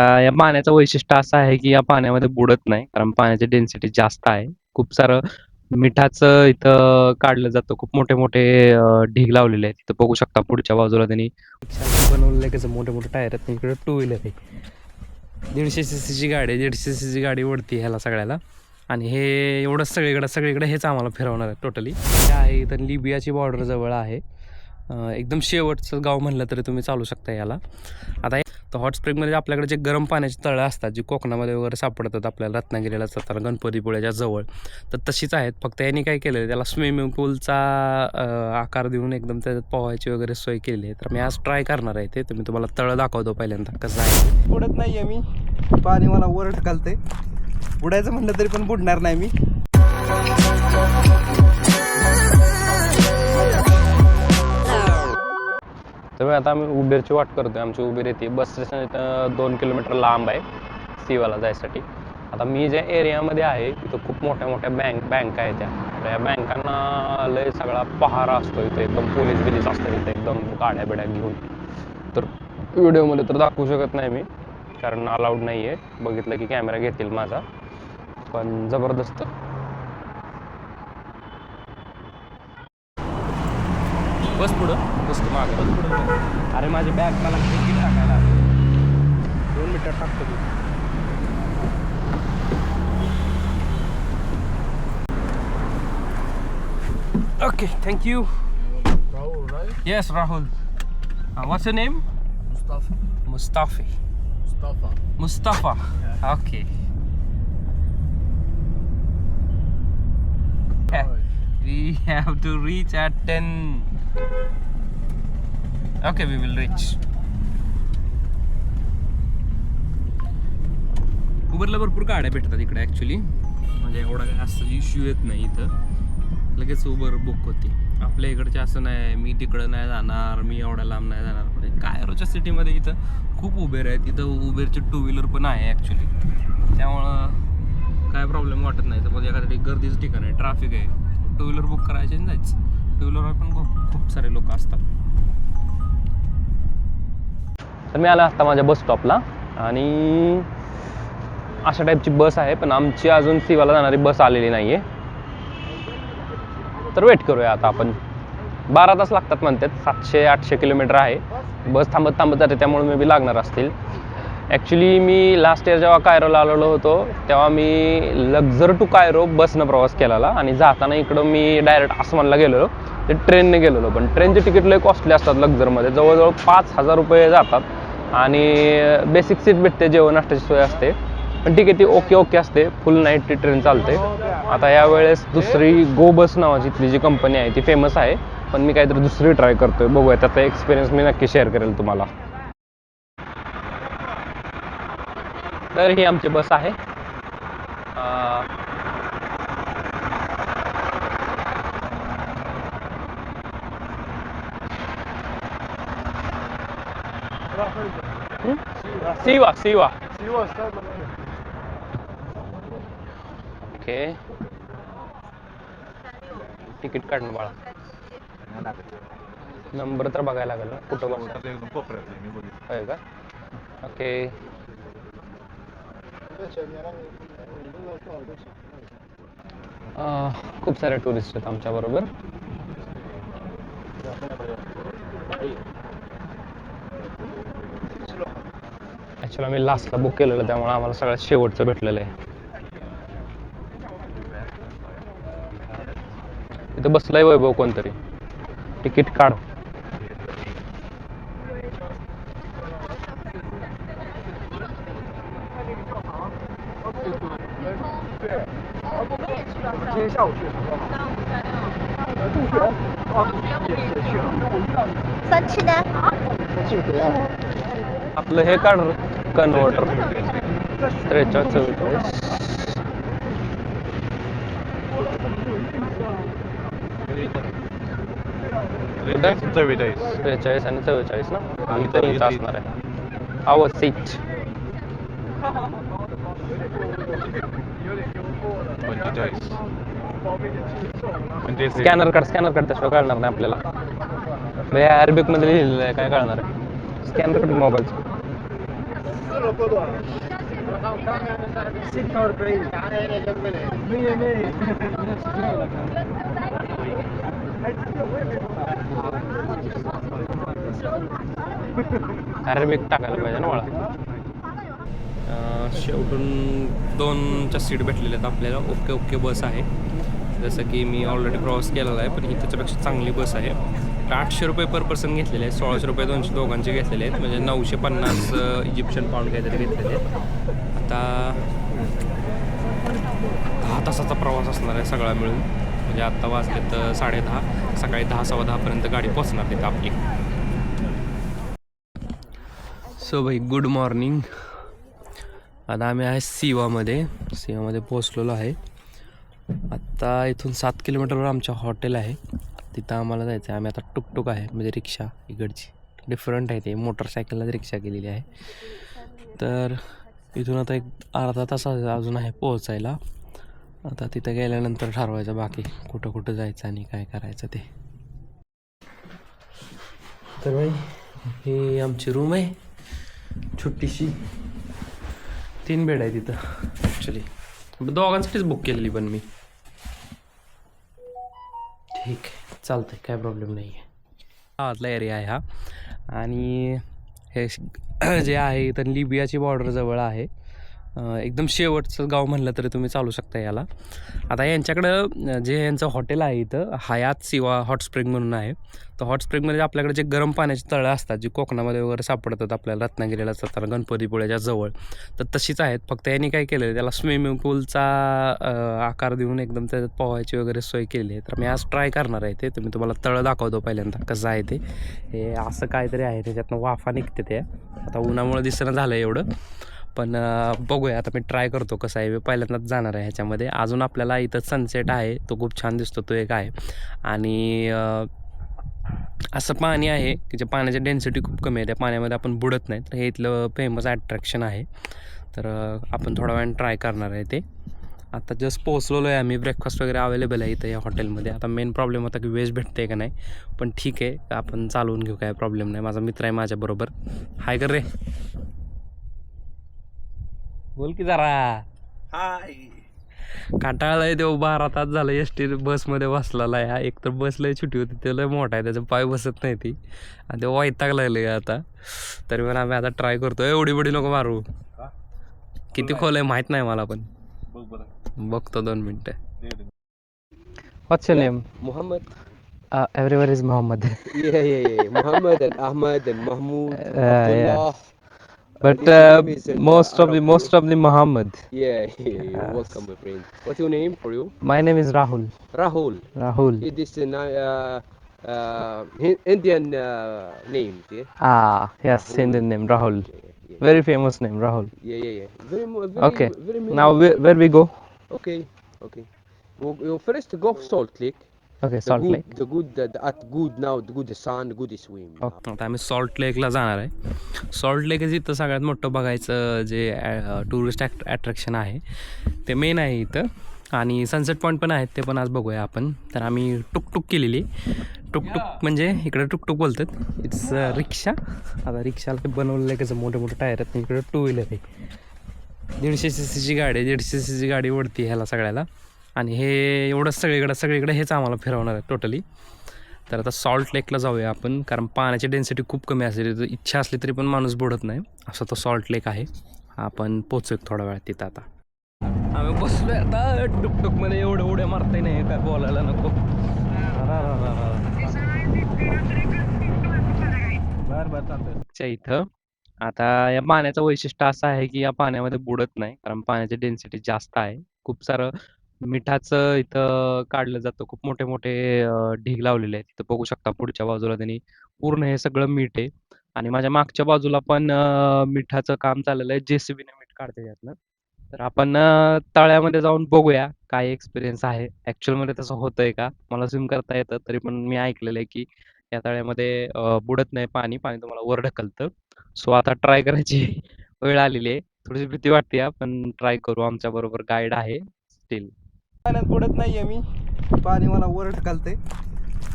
या पाण्याचं वैशिष्ट्य असं आहे की या पाण्यामध्ये बुडत नाही कारण पाण्याची डेन्सिटी जास्त आहे. खूप सारं मिठाचं इथं काढलं जातं. खूप मोठे मोठे ढीग लावलेले आहेत. इथं बघू शकता पुढच्या बाजूला त्यांनी. बनवलेलं आहे कसं मोठे मोठे टायर आहेत. इकडे टू व्हीलर आहे. दीडशे सी सीची गाडी दीडशे सी सीची गाडी ओढती ह्याला सगळ्याला. आणि हे एवढं सगळीकडे सगळीकडे हेच आम्हाला फिरवणार आहे टोटली हे आहे इथं लिबियाची बॉर्डर जवळ आहे. एकदम शेवटचं गाव म्हणलं तरी तुम्ही चालू शकता याला. आता तर हॉट स्प्रिंगमध्ये आपल्याकडे जे गरम पाण्याची तळं असतात जी कोकणामध्ये वगैरे सापडतात आपल्याला रत्नागिरीला जाताना गणपतीपुळ्याच्या जवळ तर तशीच आहेत. फक्त यांनी काय केलं त्याला स्विमिंग पूलचा आकार देऊन एकदम त्याच्यात पोहायची वगैरे सोय केली आहे. तर मी आज ट्राय करणार आहे ते. तर मी तुम्हाला तळं दाखवतो पहिल्यांदा कसं आहे. बुडत आहे मी. पाणी मला वर ढकलते बुडायचं म्हणलं तरी पण बुडणार नाही मी. तर आता आम्ही उबेरची वाट करतो आहे आमची उबेर येते. बस स्टेशन इथं दोन किलोमीटर लांब आहे सीवाला जायसाठी. आता मी ज्या एरियामध्ये आहे तिथं खूप मोठ्या मोठ्या बँक बँक आहेत त्या. तर या बँकांना लय सगळा पहारा असतो इथे. एकदम पोलीस बिलीस असतात इथे. एकदम गाड्या बिड्या घेऊन. तर व्हिडिओमध्ये तर दाखवू शकत नाही मी कारण अलाउड नाही आहे बघितलं की कॅमेरा घेतील माझा. पण जबरदस्त. बस पुढं. बस मागं. बस पुढं अरे माझी बॅग मला तिकीट टाकायला दोन मिनिटात टाकतो मी. Okay thank you Rahul, right? Yes Rahul what's your name Mustafa. Mustafa Mustafa. Mustafa okay Right. We have to reach at 10. Okay, we will reach. उबरला भरपूर गाड्या भेटतात इकडे ॲक्च्युली म्हणजे एवढा काय असं इश्यू येत नाही इथं. लगेच उबर बुक होते. आपल्या इकडचे असं नाही मी तिकडं नाही जाणार मी एवढ्या लांब नाही जाणार. म्हणजे कायरोच्या सिटीमध्ये इथं खूप उबेर आहेत. इथं उबेरचे टू व्हीलर पण आहे ॲक्च्युली त्यामुळं काय प्रॉब्लेम वाटत नाही. तर एखाद्या गर्दीचं ठिकाण आहे ट्रॅफिक आहे. टू व्हीलर बुक करायचे आणि जायचं. टू व्हीलरवर पण खूप खूप सारे लोक असतात. तर मी आला असता माझ्या बस स्टॉपला आणि अशा टाईपची बस आहे पण आमची अजून सिवाला जाणारी बस आलेली नाही आहे तर वेट करूया आता आपण. बारा तास लागतात म्हणतात सातशे आठशे किलोमीटर आहे. बस थांबत थांबत जाते त्यामुळे मे बी लागणार असतील. ॲक्च्युली मी लास्ट इयर जेव्हा कायरोला आलेलो होतो तेव्हा मी लक्झर टू कायरो बसनं प्रवास केलेला आणि जाताना इकडं मी डायरेक्ट आसमानला गेलेलो. ते ट्रेनने गेलेलो पण ट्रेनचे तिकीट लय कॉस्टली असतात लक्झरमध्ये जवळजवळ पाच हजार रुपये जातात आणि बेसिक सीट भेटते जेवण नाश्त्याची सोय असते. पण ठीक आहे ती ओके ओके असते. फुल नाईट ती ट्रेन चालते. आता यावेळेस दुसरी गो बस नावाची इथली जी कंपनी आहे ती फेमस आहे. पण मी काहीतरी दुसरी ट्राय करतोय. बघूया त्याचा एक्सपिरियन्स मी नक्की शेअर करेल तुम्हाला. तर ही आमची बस आहे. सिवा सिवा. ओके. तिकीट काढणं बाळा. नंबर तर बघायला लागेल ना कुठं आहे? का? ओके. खूप सारे टुरिस्ट आहेत आमच्या बरोबर. ॲक्च्युली आम्ही लास्टला बुक केलेलं त्यामुळे आम्हाला सगळ्यात शेवटचं भेटलेलं आहे. इथं बसलाय वैभव कोणतरी. तिकीट काढ. आपलं हे काढ कन्व्हर्टर त्रेचाळीस चव्वेचाळीस चव्वेचाळीस त्रेचाळीस आणि चव्वेचाळीस ना? इथं इथं असणार आहे. आवर सीट स्कॅनर काढ स्कॅनर काढ त्याशिवाय कळणार नाही आपल्याला. अरबिकमध्ये लिहिलेलं आहे काय कळणार आहे? स्कॅनर काढ मोबाईलचं कारण एक टाकायला पाहिजे ना मला शेवटून दोनच्या सीट भेटलेल्या आहेत आपल्याला. ओके ओके बस आहे. जसं की मी ऑलरेडी प्रवास केलेला आहे पण ही त्याच्यापेक्षा चांगली बस आहे. वाटतं आठशे रुपये पर पर्सन घेतलेले आहेत. सोळाशे रुपये दोनशे दोघांचे घेतलेले आहेत. म्हणजे नऊशे पन्नास इजिप्शियन पाऊंड काहीतरी घेतलेले आहेत. आता दहा तासाचा प्रवास असणार आहे सगळा मिळून. म्हणजे आत्ता वाजले तर साडे दहा सकाळी दहा सव्वा दहापर्यंत गाडी पोचणार तिथं आपली. सो भाई गुड मॉर्निंग आता आम्ही आहे सिवामध्ये. सिवामध्ये पोचलेलो आहे. आत्ता इथून सात किलोमीटरवर आमच्या हॉटेल आहे. तिथं आम्हाला जायचं आहे. आम्ही आता टुकटुक आहे म्हणजे रिक्षा इकडची. डिफरंट आहे ते. मोटरसायकललाच रिक्षा केलेली आहे. तर इथून आता एक अर्धा तास अजून आहे पोहोचायला. आता तिथं गेल्यानंतर ठरवायचं बाकी कुठं कुठं जायचं आणि काय करायचं ते. तर भाई ही आमची रूम आहे. छोटीशी. तीन बेड आहे तिथं ॲक्च्युली दोघांसाठीच बुक केलेली पण मी. ठीक. आहे चालतंय काय प्रॉब्लेम नाही आहे गावातला एरिया आहे हा. आणि हे जे आहे इथं लिबियाची बॉर्डर जवळ आहे. एकदम शेवटचं गाव म्हणलं तरी तुम्ही चालू शकता याला. आता यांच्याकडं जे यांचं हॉटेल आहे इथं हयात सिवा हॉट स्प्रिंग म्हणून आहे. तर हॉट स्प्रिंगमध्ये आपल्याकडे जे गरम पाण्याची तळं असतात जी कोकणामध्ये वगैरे सापडतात आपल्याला रत्नागिरीला जाताना गणपतीपुळ्याच्या जवळ तर तशीच आहेत. फक्त यांनी काय केलं त्याला स्विमिंग पूलचा आकार देऊन एकदम त्याच्यात पोहायची वगैरे सोय केली आहे. तर मी आज ट्राय करणार आहे ते. तुम्ही तुम्हाला तळं दाखवतो पहिल्यांदा कसं आहे ते. हे असं काहीतरी आहे त्याच्यातनं वाफा निघते ते. आता उन्हामुळे दिसणं झालं एवढं. पण बघूया. आता मी ट्राय करतो कसं आहे. पहिल्यांदाच जाणार आहे ह्याच्यामध्ये. अजून आपल्याला इथं सनसेट आहे. तो खूप छान दिसतो. तो एक आहे. आणि असं पाणी आहे की जे पाण्याची डेन्सिटी खूप कमी आहे. त्या पाण्यामध्ये आपण बुडत नाही. तर हे इथलं फेमस ॲट्रॅक्शन आहे. तर आपण थोड्या वेळ ट्राय करणार आहे ते. आता जस्ट पोहोचलेलो आहे आम्ही. ब्रेकफास्ट वगैरे अवेलेबल आहे इथं या हॉटेलमध्ये आता मेन प्रॉब्लेम होता की वेज भेटते का नाही. पण ठीक आहे. आपण चालवून घेऊ. काय प्रॉब्लेम नाही. माझा मित्र आहे माझ्याबरोबर. हाय कर रे. बोल की जरा. हाय. काटाळाय देव बारा तास झालं एस टी बसमध्ये बसलेला आहे. हा एक तर बस लय छोटी होती ते लय मोठा आहे त्याचं पाय बसत नाही ती. आणि ते वैताग लागले आता. तरी पण आम्ही आता ट्राय करतो. एवढी बडी नको मारू. किती खोल आहे माहीत नाही मला पण. बघ बरं. बघतो दोन मिनटं. दे दे. What's your name? Muhammad. Uh, everywhere is But uh, name is in most of the most of the Muhammad. Yeah, yeah. Yes. welcome, my friend. What's your name for you? My name is Rahul. Rahul. Rahul. It is an uh, uh, Indian uh, name. Yeah. Ah, yes, Indian name Rahul. Yeah, yeah, Very famous name Rahul. yeah, yeah. yeah. Very, very, Okay. Very Now where, where we go? Okay, okay. We'll, we'll first go Salt Lake. Salt good, Lake. The good, the, the, at good now, the good sun, good swim. Okay. आता आम्ही salt लेकला जाणार आहे. Salt लेक इथं सगळ्यात मोठं बघायचं जे tourist at attraction आहे ते मेन आहे इथं. आणि सनसेट पॉईंट पण आहेत ते पण आज बघूया आपण. तर आम्ही टुकटुक केलेली. टुकटुक म्हणजे इकडे टुकटुक बोलतात. इट्स रिक्षा. आता रिक्षाला ते बनवलेलं आहे कसं मोठे मोठे टायर आहेत इकडे टू व्हीलर आहे. दीडशे सी सीची गाडी आहे. दीडशे सी सी गाडी ओढती ह्याला सगळ्याला. आणि हे एवढंच सगळीकडे सगळीकडे हेच आम्हाला फिरवणार आहे टोटली तर आता सॉल्ट लेकला जाऊया आपण कारण पाण्याची डेन्सिटी खूप कमी असली इच्छा असली तरी पण माणूस बुडत नाही. असा तो सॉल्ट लेक आहे. आपण पोचू थोड्या वेळ तिथं आता. आम्ही बसलोय आता टुकटुकमध्ये एवढं उड्या मारताय नाही काय बोलायला नको. च्या इथं आता या पाण्याचं वैशिष्ट्य असं आहे की या पाण्यामध्ये बुडत नाही कारण पाण्याची डेन्सिटी जास्त आहे. खूप सारं मिठाचं इथं काढलं जातं. खूप मोठे मोठे ढीग लावलेले आहेत. तिथं बघू शकता पुढच्या बाजूला त्यांनी पूर्ण हे सगळं मीठ आहे. आणि माझ्या मागच्या बाजूला पण मिठाचं काम चाललेलं आहे. जेसीबीने मीठ काढते त्यातनं तर आपण तळ्यामध्ये जाऊन बघूया काय एक्सपिरियन्स आहे. ऍक्च्युअलमध्ये तसं होतंय का? मला स्विम करता येतं तरी पण मी ऐकलेलं आहे की या तळ्यामध्ये बुडत नाही पाणी. पाणी तुम्हाला वर ढकलतं. सो आता ट्राय करायची वेळ आलेली आहे. थोडीशी भीती वाटते पण ट्राय करू. आमच्या बरोबर गाईड आहे. स्टील पाण्यात बुडत नाहीये मी. पाणी मला वर ढकलते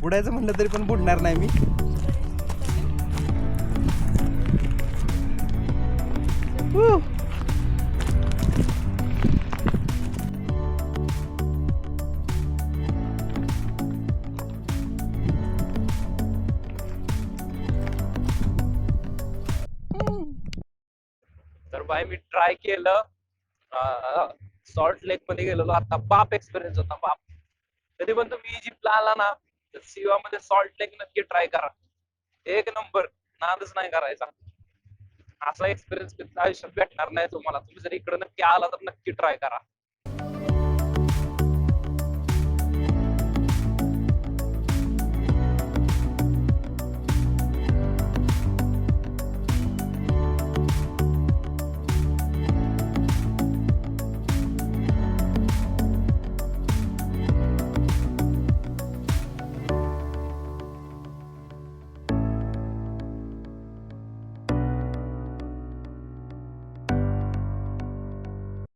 बुडायचं म्हणलं तरी पण बुडणार नाही मी. तर बाय मी ट्राय केलं. सॉल्ट लेकमध्ये गेलेलो. आता बाप एक्सपिरियन्स होता बाप. कधी पण तुम्ही इजिप्तला आला ना तर सिवामध्ये सॉल्ट लेक नक्की ट्राय करा. एक नंबर नादच नाही करायचा. असा एक्सपिरियन्स आयुष्यात भेटणार नाही तुम्हाला. तुम्ही जर इकडे नक्की आला तर नक्की ट्राय करा.